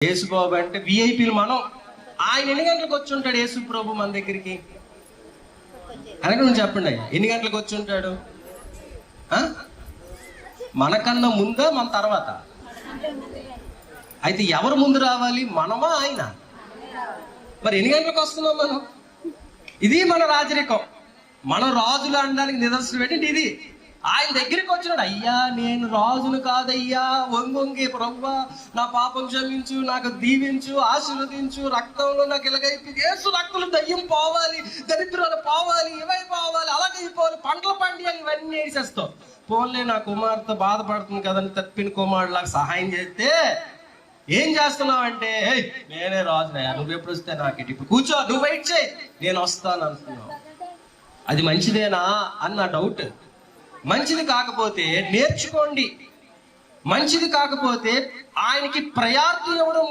యేసు బాబు అంటే విఐపీలు మనం. ఆయన ఎన్ని గంటలకు వచ్చి ఉంటాడు యేసు ప్రభు మన దగ్గరికి? అనగా చెప్పండి ఎన్ని గంటలకు వచ్చి ఉంటాడు ఆ? మనకన్నా ముందా మన తర్వాత? అయితే ఎవరు ముందు రావాలి? మనమా ఆయన? మరి ఎన్ని గంటలకు వస్తున్నాం మనం? ఇది మన రాజరికం. మన రాజులు అనడానికి నిదర్శనం ఏంటంటే ఇది. ఆయన దగ్గరికి వచ్చినాడు అయ్యా నేను రాజును కాదయ్యా వంగొంగి ప్రవ్వా నా పాపం క్షమించు నాకు దీవించు ఆశీర్వదించు రక్తంలో నాకు ఇలాగైపు ఏసు రక్తులు దయ్యం పోవాలి దరిద్రాలు పోవాలి ఇవై పోవాలి అలాగైపోవాలి పంటలు పండియాలి ఇవన్నీ వేసేస్తావు. పోన్లే నా కుమార్తె బాధపడుతుంది కదని తప్పిన కుమారులాగా సహాయం చేస్తే ఏం చేస్తున్నావు అంటే నేనే రాజునయ్యా నువ్వు ఎప్పుడు వస్తే నాకు ఇటు ఇప్పుడు కూర్చో నువ్వు వెయిట్ చేయి నేను వస్తాను అంటున్నావు. అది మంచిదేనా? అన్న డౌట్ మంచిది కాకపోతే నేర్చుకోండి. మంచిది కాకపోతే ఆయనకి ప్రయార్థం ఇవ్వడం